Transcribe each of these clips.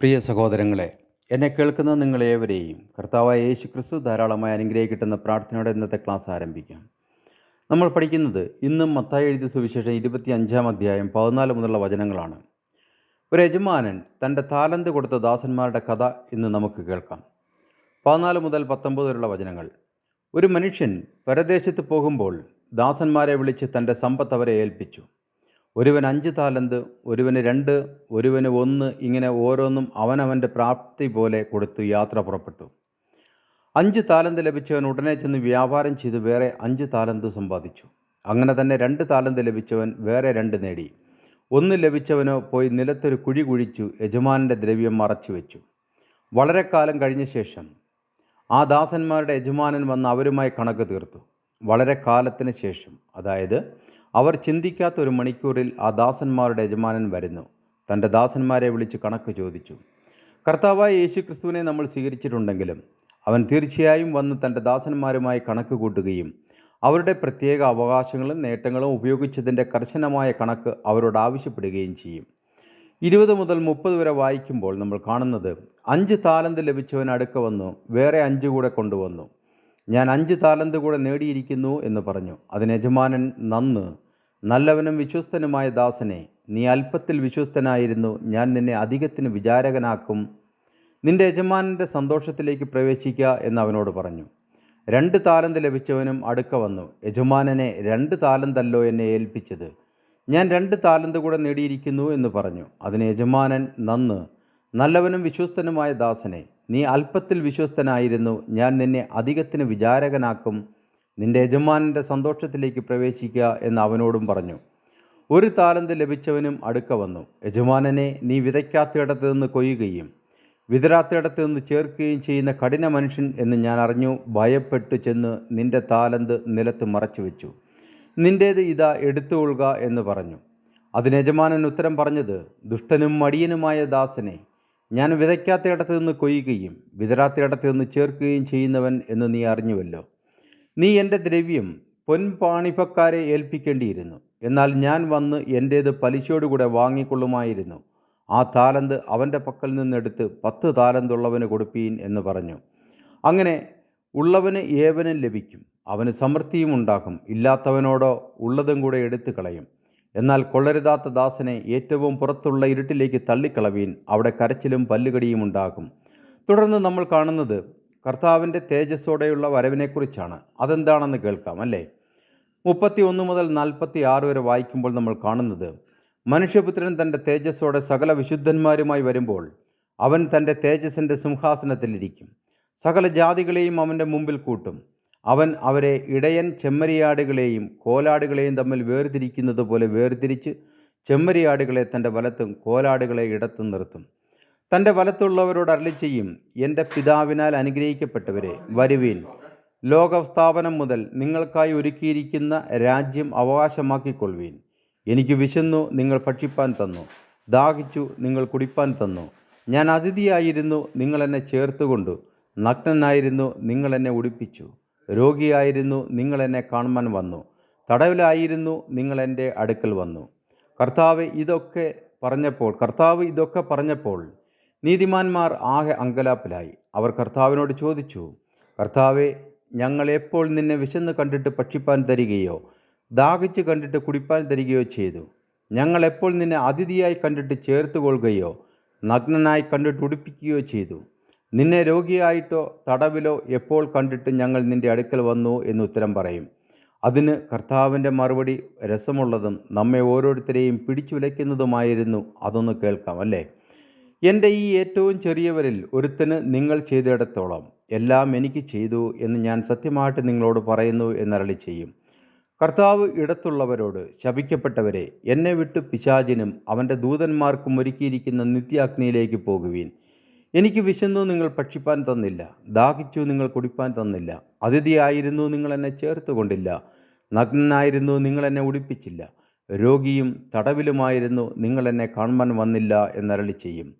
പ്രിയ സഹോദരങ്ങളെ എന്നെ കേൾക്കുന്ന നിങ്ങളേവരെയും കർത്താവായ യേശു ക്രിസ്തു ധാരാളമായി അനുഗ്രഹിക്കട്ടെന്ന പ്രാർത്ഥനയോടെ ഇന്നത്തെ ക്ലാസ് ആരംഭിക്കാം. നമ്മൾ പഠിക്കുന്നത് ഇന്നും മത്തായി എഴുതിയ സുവിശേഷം ഇരുപത്തി അഞ്ചാം അധ്യായം പതിനാല് മുതലുള്ള വചനങ്ങളാണ്. ഒരു യജമാനൻ തന്റെ താലന്ത് കൊടുത്ത ദാസന്മാരുടെ കഥ ഇന്ന് നമുക്ക് കേൾക്കാം. പതിനാല് മുതൽ പത്തൊമ്പത് വരെയുള്ള വചനങ്ങൾ. ഒരു മനുഷ്യൻ പരദേശത്ത് പോകുമ്പോൾ ദാസന്മാരെ വിളിച്ച് തന്റെ സമ്പത്ത് അവരെ ഏൽപ്പിച്ചു. ഒരുവൻ അഞ്ച് താലന്ത് ഒരുവന് രണ്ട് ഒരുവന് ഒന്ന് ഇങ്ങനെ ഓരോന്നും അവനവന്റെ പ്രാപ്തി പോലെ കൊടുത്തു യാത്ര പുറപ്പെട്ടു. അഞ്ച് താലന്ത് ലഭിച്ചവൻ ഉടനെ ചെന്ന് വ്യാപാരം ചെയ്ത് വേറെ അഞ്ച് താലന്ത് സമ്പാദിച്ചു. അങ്ങനെ തന്നെ രണ്ട് താലന്ത് ലഭിച്ചവൻ വേറെ രണ്ട് നേടി. ഒന്ന് ലഭിച്ചവനോ പോയി നിലത്തൊരു കുഴി കുഴിച്ചു യജമാനന്റെ ദ്രവ്യം മറച്ചു വെച്ചു. വളരെ കാലം കഴിഞ്ഞ ശേഷം ആ ദാസന്മാരുടെ യജമാനൻ വന്ന് അവരുമായി കണക്ക് തീർത്തു. വളരെ കാലത്തിന് ശേഷം അതായത് അവർ ചിന്തിക്കാത്ത ഒരു മണിക്കൂറിൽ ആ ദാസന്മാരുടെ യജമാനൻ വരുന്നു. തന്റെ ദാസന്മാരെ വിളിച്ച് കണക്ക് ചോദിച്ചു. കർത്താവായ യേശു ക്രിസ്തുവിനെ നമ്മൾ സ്വീകരിച്ചിട്ടുണ്ടെങ്കിലും അവൻ തീർച്ചയായും വന്ന് തന്റെ ദാസന്മാരുമായി കണക്ക് കൂട്ടുകയും അവരുടെ പ്രത്യേക അവകാശങ്ങളും നേട്ടങ്ങളും ഉപയോഗിച്ചതിന്റെ കർശനമായ കണക്ക് അവരോട് ആവശ്യപ്പെടുകയും ചെയ്യും. ഇരുപത് മുതൽ മുപ്പത് വരെ വായിക്കുമ്പോൾ നമ്മൾ കാണുന്നത് അഞ്ച് താലന്ത് ലഭിച്ചവൻ അടുക്ക വന്നു വേറെ അഞ്ച് കൂടെ കൊണ്ടുവന്നു. ഞാൻ അഞ്ച് താലന്ത് കൂടെ നേടിയിരിക്കുന്നു എന്ന് പറഞ്ഞു. അതിന് യജമാനൻ നന്ന് നല്ലവനും വിശ്വസ്തനുമായ ദാസനെ നീ അല്പത്തിൽ വിശ്വസ്തനായിരുന്നു ഞാൻ നിന്നെ അധികത്തിന് വിചാരകനാക്കും നിന്റെ യജമാനന്റെ സന്തോഷത്തിലേക്ക് പ്രവേശിക്കുക എന്ന് അവനോട് പറഞ്ഞു. രണ്ട് താലന്ത് ലഭിച്ചവനും അടുക്ക വന്നു. യജമാനനെ രണ്ട് താലന്തല്ലോ എന്നെ ഏൽപ്പിച്ചത്. ഞാൻ രണ്ട് താലന്ത് കൂടെ നേടിയിരിക്കുന്നു എന്ന് പറഞ്ഞു. അതിന് യജമാനൻ നന്ന് നല്ലവനും വിശ്വസ്തനുമായ ദാസനെ നീ അല്പത്തിൽ വിശ്വസ്തനായിരുന്നു. ഞാൻ നിന്നെ അധികത്തിന് വിചാരകനാക്കും. നിന്റെ യജമാനന്റെ സന്തോഷത്തിലേക്ക് പ്രവേശിക്കുക എന്ന് അവനോടും പറഞ്ഞു. ഒരു താലന്ത് ലഭിച്ചവനും അടുക്ക വന്നു. യജമാനനെ നീ വിതയ്ക്കാത്തയിടത്ത് നിന്ന് കൊയ്യുകയും വിതരാത്തയിടത്ത് നിന്ന് ചേർക്കുകയും ചെയ്യുന്ന കഠിന മനുഷ്യൻ എന്ന് ഞാൻ അറിഞ്ഞു. ഭയപ്പെട്ടു ചെന്ന് നിന്റെ താലന്ത് നിലത്ത് മറച്ചു വെച്ചു നിന്റേത് ഇതാ എടുത്തുകൊള്ളുക എന്ന് പറഞ്ഞു. അതിന് യജമാനൻ ഉത്തരം പറഞ്ഞത് ദുഷ്ടനും മടിയനുമായ ദാസനെ ഞാൻ വിതയ്ക്കാത്തയിടത്ത് നിന്ന് കൊയ്യുകയും വിതരാത്തയിടത്ത് നിന്ന് ചേർക്കുകയും ചെയ്യുന്നവൻ എന്ന് നീ അറിഞ്ഞുവല്ലോ. നീ എന്റെ ദ്രവ്യം പൊൻപാണിപ്പക്കാരെ ഏൽപ്പിക്കേണ്ടിയിരുന്നു. എന്നാൽ ഞാൻ വന്ന് എന്റേത് പലിശയോടുകൂടെ വാങ്ങിക്കൊള്ളുമായിരുന്നു. ആ താലന്ത് അവന്റെ പക്കൽ നിന്നെടുത്ത് പത്ത് താലന്തുള്ളവന് കൊടുപ്പീൻ എന്ന് പറഞ്ഞു. അങ്ങനെ ഉള്ളവന് ഏവനും ലഭിക്കും. അവന് സമൃദ്ധിയും ഉണ്ടാക്കും ഇല്ലാത്തവനോടോ ഉള്ളതും കൂടെ എടുത്തു കളയും. എന്നാൽ കൊള്ളരുതാത്ത ദാസനെ ഏറ്റവും പുറത്തുള്ള ഇരുട്ടിലേക്ക് തള്ളിക്കളവീൻ. അവിടെ കരച്ചിലും പല്ലുകടിയും ഉണ്ടാകും. തുടർന്ന് നമ്മൾ കാണുന്നത് കർത്താവിന്റെ തേജസ്സോടെയുള്ള വരവിനെക്കുറിച്ചാണ്. അതെന്താണെന്ന് കേൾക്കാം അല്ലേ? മുപ്പത്തി ഒന്ന് മുതൽ നാൽപ്പത്തി ആറ് വരെ വായിക്കുമ്പോൾ നമ്മൾ കാണുന്നത് മനുഷ്യപുത്രൻ തന്റെ തേജസ്സോടെ സകല വിശുദ്ധന്മാരുമായി വരുമ്പോൾ അവൻ തന്റെ തേജസ്സിന്റെ സിംഹാസനത്തിലിരിക്കും സകല ജാതികളെയും അവന്റെ മുമ്പിൽ കൂട്ടും. അവൻ അവരെ ഇടയൻ ചെമ്മരിയാടുകളെയും കോലാടുകളെയും തമ്മിൽ വേർതിരിക്കുന്നത് പോലെ വേർതിരിച്ച് ചെമ്മരിയാടുകളെ തന്റെ വലത്തും കോലാടുകളെ ഇടത്തും നിർത്തും. തന്റെ വലത്തുള്ളവരോട് അരളി ചെയ്യും എന്റെ പിതാവിനാൽ അനുഗ്രഹിക്കപ്പെട്ടവരെ വരുവീൻ. ലോകസ്ഥാപനം മുതൽ നിങ്ങൾക്കായി ഒരുക്കിയിരിക്കുന്ന രാജ്യം അവകാശമാക്കിക്കൊള്ളുവീൻ. എനിക്ക് വിശന്നു നിങ്ങൾ ഭക്ഷിപ്പാൻ തന്നു. ദാഹിച്ചു നിങ്ങൾ കുടിപ്പാൻ തന്നു. ഞാൻ അതിഥിയായിരുന്നു നിങ്ങൾ എന്നെ ചേർത്തുകൊണ്ടു. നഗ്നനായിരുന്നു നിങ്ങൾ എന്നെ ഉടുപ്പിച്ചു. രോഗിയായിരുന്നു നിങ്ങൾ എന്നെ കാണുവാൻ വന്നു. തടവിലായിരുന്നു നിങ്ങൾ എന്റെ അടുക്കൽ വന്നു. കർത്താവ് ഇതൊക്കെ പറഞ്ഞപ്പോൾ കർത്താവ് ഇതൊക്കെ പറഞ്ഞപ്പോൾ നീതിമാന്മാർ ആകെ അങ്കലാപ്പിലായി. അവർ കർത്താവിനോട് ചോദിച്ചു കർത്താവെ ഞങ്ങൾ എപ്പോൾ നിന്നെ വിശന്ന് കണ്ടിട്ട് ഭക്ഷിപ്പാൻ തരികയോ ദാഹിച്ച് കണ്ടിട്ട് കുടിപ്പാൻ തരികയോ ചെയ്തു? ഞങ്ങൾ എപ്പോൾ നിന്നെ അതിഥിയായി കണ്ടിട്ട് ചേർത്ത് കൊള്ളുകയോ നഗ്നനായി കണ്ടിട്ട് ഉടുപ്പിക്കുകയോ ചെയ്തു? നിന്നെ രോഗിയായിട്ടോ തടവിലോ എപ്പോൾ കണ്ടിട്ട് ഞങ്ങൾ നിന്റെ അടുക്കൽ വന്നു എന്ന് ഉത്തരം പറയും. അതിന് കർത്താവിന്റെ മറുപടി രസമുള്ളതും നമ്മെ ഓരോരുത്തരെയും പിടിച്ചുലയ്ക്കുന്നതുമായിരുന്നു അതൊന്ന് കേൾക്കാം അല്ലേ? എന്റെ ഈ ഏറ്റവും ചെറിയവരിൽ ഒരുത്തന് നിങ്ങൾ ചെയ്തിടത്തോളം എല്ലാം എനിക്ക് ചെയ്തു എന്ന് ഞാൻ സത്യമായിട്ട് നിങ്ങളോട് പറയുന്നു എന്നരളി ചെയ്യും. കർത്താവ് ഇടത്തുള്ളവരോട് ശപിക്കപ്പെട്ടവരെ എന്നെ വിട്ട് പിശാചിനും അവന്റെ ദൂതന്മാർക്കും ഒരുക്കിയിരിക്കുന്ന നിത്യാഗ്നിയിലേക്ക് പോകുവീൻ. എനിക്ക് വിശന്നു നിങ്ങൾ ഭക്ഷിപ്പാൻ തന്നില്ല. ദാഹിച്ചു നിങ്ങൾ കുടിപ്പാൻ തന്നില്ല. അതിഥിയായിരുന്നു നിങ്ങൾ എന്നെ ചേർത്ത് കൊണ്ടില്ല നഗ്നനായിരുന്നു നിങ്ങൾ എന്നെ ഉടുപ്പിച്ചില്ല. രോഗിയും തടവിലുമായിരുന്നു നിങ്ങൾ എന്നെ കാണുവാൻ വന്നില്ല എന്നരളി ചെയ്യും.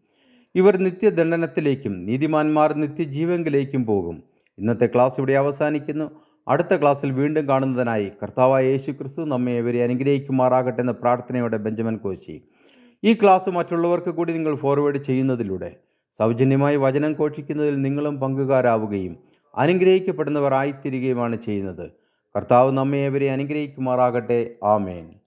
ഇവർ നിത്യദണ്ഡനത്തിലേക്കും നീതിമാന്മാർ നിത്യജീവങ്കിലേക്കും പോകും. ഇന്നത്തെ ക്ലാസ് ഇവിടെ അവസാനിക്കുന്നു. അടുത്ത ക്ലാസ്സിൽ വീണ്ടും കാണുന്നതിനായി കർത്താവായ യേശു ക്രിസ്തു നമ്മെ ഇവരെ അനുഗ്രഹിക്കുമാറാകട്ടെ എന്ന പ്രാർത്ഥനയോടെ ബെഞ്ചമിൻ കോശി. ഈ ക്ലാസ് മറ്റുള്ളവർക്ക് കൂടി നിങ്ങൾ ഫോർവേഡ് ചെയ്യുന്നതിലൂടെ സൗജന്യമായി വചനം ഘോഷിക്കുന്നതിൽ നിങ്ങളും പങ്കുകാരാവുകയും അനുഗ്രഹിക്കപ്പെടുന്നവർ ആയിത്തീരുകയുമാണ് ചെയ്യുന്നത്. കർത്താവ് നമ്മെ അവരെ അനുഗ്രഹിക്കുമാറാകട്ടെ. ആമേൻ.